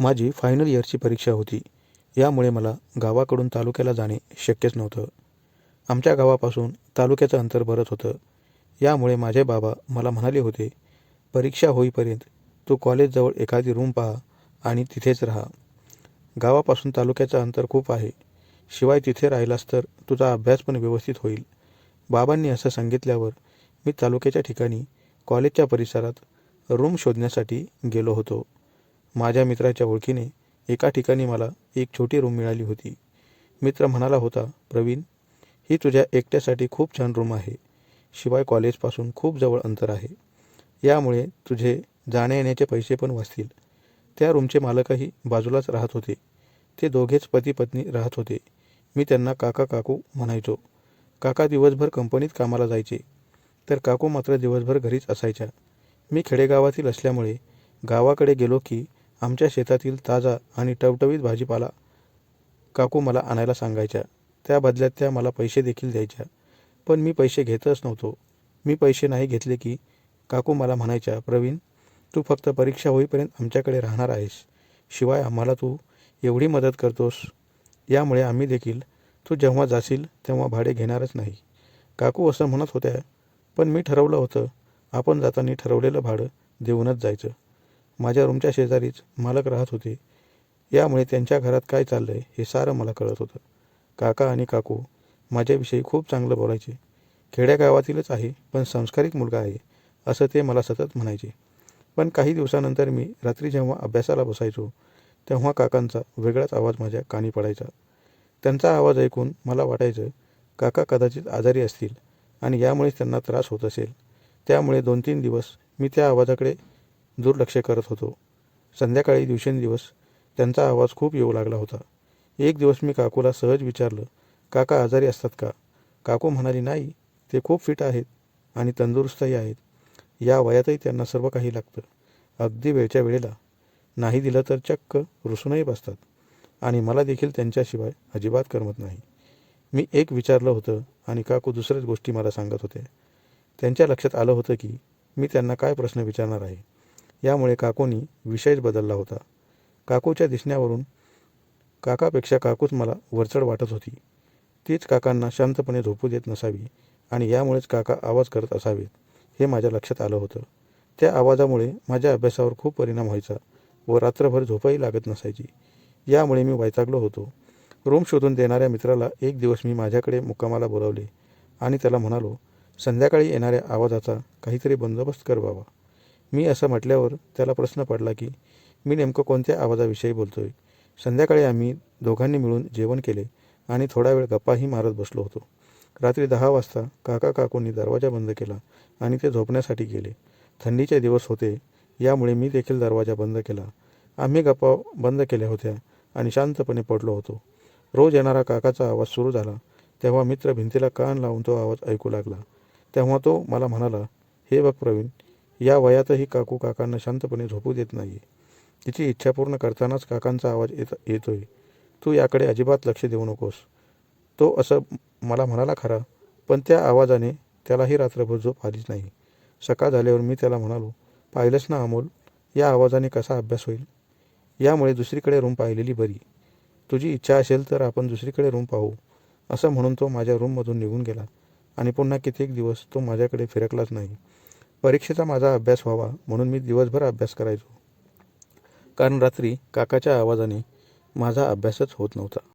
माझी फायनल इयरची परीक्षा होती. यामुळे मला गावाकडून तालुक्याला जाणे शक्यच नव्हतं. आमच्या गावापासून तालुक्याचं अंतर बरंच होतं. यामुळे माझे बाबा मला म्हणाले होते परीक्षा होईपर्यंत तू कॉलेजजवळ एखादी रूम पहा आणि तिथेच राहा. गावापासून तालुक्याचं अंतर खूप आहे. शिवाय तिथे राहिलास तर तुझा अभ्यास पण व्यवस्थित होईल. बाबांनी असं सांगितल्यावर मी तालुक्याच्या ठिकाणी कॉलेजच्या परिसरात रूम शोधण्यासाठी गेलो होतो. माझ्या मित्राच्या ओळखीने एका ठिकाणी मला एक छोटी रूम मिळाली होती. मित्र म्हणाला होता प्रवीण ही तुझ्या एकट्यासाठी खूप छान रूम आहे. शिवाय कॉलेजपासून खूप जवळ अंतर आहे. यामुळे तुझे जाण्या येण्याचे पैसे पण वाचतील. त्या रूमचे मालकही बाजूलाच राहत होते. ते दोघेच पती पत्नी राहत होते. मी त्यांना काका काकू म्हणायचो. काका दिवसभर कंपनीत कामाला जायचे. तर काकू मात्र दिवसभर घरीच असायच्या. मी खेडेगावातील असल्यामुळे गावाकडे गेलो की आमच्या शेतातील ताजा आणि टवटवीत भाजीपाला काकू मला आणायला सांगायच्या. त्या बदल्यात त्या मला पैसे देखील द्यायच्या. पण मी पैसे घेतच नव्हतो. मी पैसे नाही घेतले की काकू मला म्हणायच्या प्रवीण तू फक्त परीक्षा होईपर्यंत आमच्याकडे राहणार आहेस. शिवाय आम्हाला तू एवढी मदत करतोस. यामुळे आम्ही देखील तू जेव्हा जाशील तेव्हा भाडे घेणारच नाही. काकू असं म्हणत होत्या पण मी ठरवलं होतं आपण जाताना ठरवलेलं भाडं देऊनच जायचं. माझ्या रूमच्या शेजारीच मालक राहत होते. यामुळे त्यांच्या घरात काय चाललं आहे हे सारं मला कळत होतं. काका आणि काकू माझ्याविषयी खूप चांगलं बोलायचे. खेड्यागावातीलच आहे पण संस्कारिक मुलगा आहे असं ते मला सतत म्हणायचे. पण काही दिवसानंतर मी रात्री जेव्हा अभ्यासाला बसायचो तेव्हा काकांचा वेगळाच आवाज माझ्या कानी पडायचा. त्यांचा आवाज ऐकून मला वाटायचं काका कदाचित आजारी असतील आणि यामुळेच त्यांना त्रास होत असेल. त्यामुळे दोन तीन दिवस मी त्या आवाजाकडे दुर्लक्ष करत होतो. संध्याकाळी दिवसेंदिवस त्यांचा आवाज खूप येऊ लागला होता. एक दिवस मी काकूला सहज विचारलं काका आजारी असतात का? काकू म्हणाली नाही ते खूप फिट आहेत आणि तंदुरुस्तही आहेत. या वयातही त्यांना सर्व काही लागतं. अगदी वेळच्या वेळेला. नाही दिलं तर चक्क रुसूनही बसतात. आणि मला देखील त्यांच्याशिवाय अजिबात करमत नाही. मी एक विचारलं होतं आणि काकू दुसऱ्याच गोष्टी मला सांगत होत्या त्यांच्या लक्षात आलं होतं की मी त्यांना काय प्रश्न विचारणार आहे. यामुळे काकूनी विषयच बदलला होता. काकूच्या दिसण्यावरून काकापेक्षा काकूच मला वरचढ वाटत होती. तीच काकांना शांतपणे झोपू देत नसावी आणि यामुळेच काका आवाज करत असावेत हे माझ्या लक्षात आलं होतं. त्या आवाजामुळे माझ्या अभ्यासावर खूप परिणाम व्हायचा व रात्रभर झोपही लागत नसायची. यामुळे मी वैतागलो होतो. रूम शोधून देणाऱ्या मित्राला एक दिवस मी माझ्याकडे मुक्कामाला बोलावले आणि त्याला म्हणालो संध्याकाळी येणाऱ्या आवाजाचा काहीतरी बंदोबस्त कर बाबा. मी असं म्हटल्यावर त्याला प्रश्न पडला की मी नेमकं कोणत्या आवाजाविषयी बोलतोय? संध्याकाळी आम्ही दोघांनी मिळून जेवण केले आणि थोडा वेळ गप्पाही मारत बसलो होतो. रात्री दहा वाजता काका काकूंनी दरवाजा बंद केला आणि ते झोपण्यासाठी गेले. थंडीचे दिवस होते यामुळे मी देखील दरवाजा बंद केला. आम्ही गप्पा बंद केल्या होत्या आणि शांतपणे पडलो होतो. रोज येणारा काकाचा आवाज सुरू झाला तेव्हा मित्र भिंतीला कान लावून तो आवाज ऐकू लागला. तेव्हा तो मला म्हणाला हे बघ प्रवीण या वयातही काकू काकांना शांतपणे झोपू देत नाही तिची इच्छा पूर्ण करतानाच काकांचा आवाज येत येतोय. तू याकडे अजिबात लक्ष देऊ नकोस. तो असं मला म्हणाला खरा पण त्या आवाजाने त्यालाही रात्रभर झोप आलीच नाही. सकाळ झाल्यावर मी त्याला म्हणालो पाहिलंच ना अमोल या आवाजाने कसा अभ्यास होईल? यामुळे दुसरीकडे रूम पाहिलेली बरी. तुझी इच्छा असेल तर आपण दुसरीकडे रूम पाहू. असं म्हणून तो माझ्या रूममधून निघून गेला. आणि पुन्हा कित्येक दिवस तो माझ्याकडे फिरकलाच नाही. परीक्षेचा माझा अभ्यास व्हावा म्हणून मी दिवसभर अभ्यास करायचो. कारण रात्री काकाच्या आवाजाने माझा अभ्यासच होत नव्हता.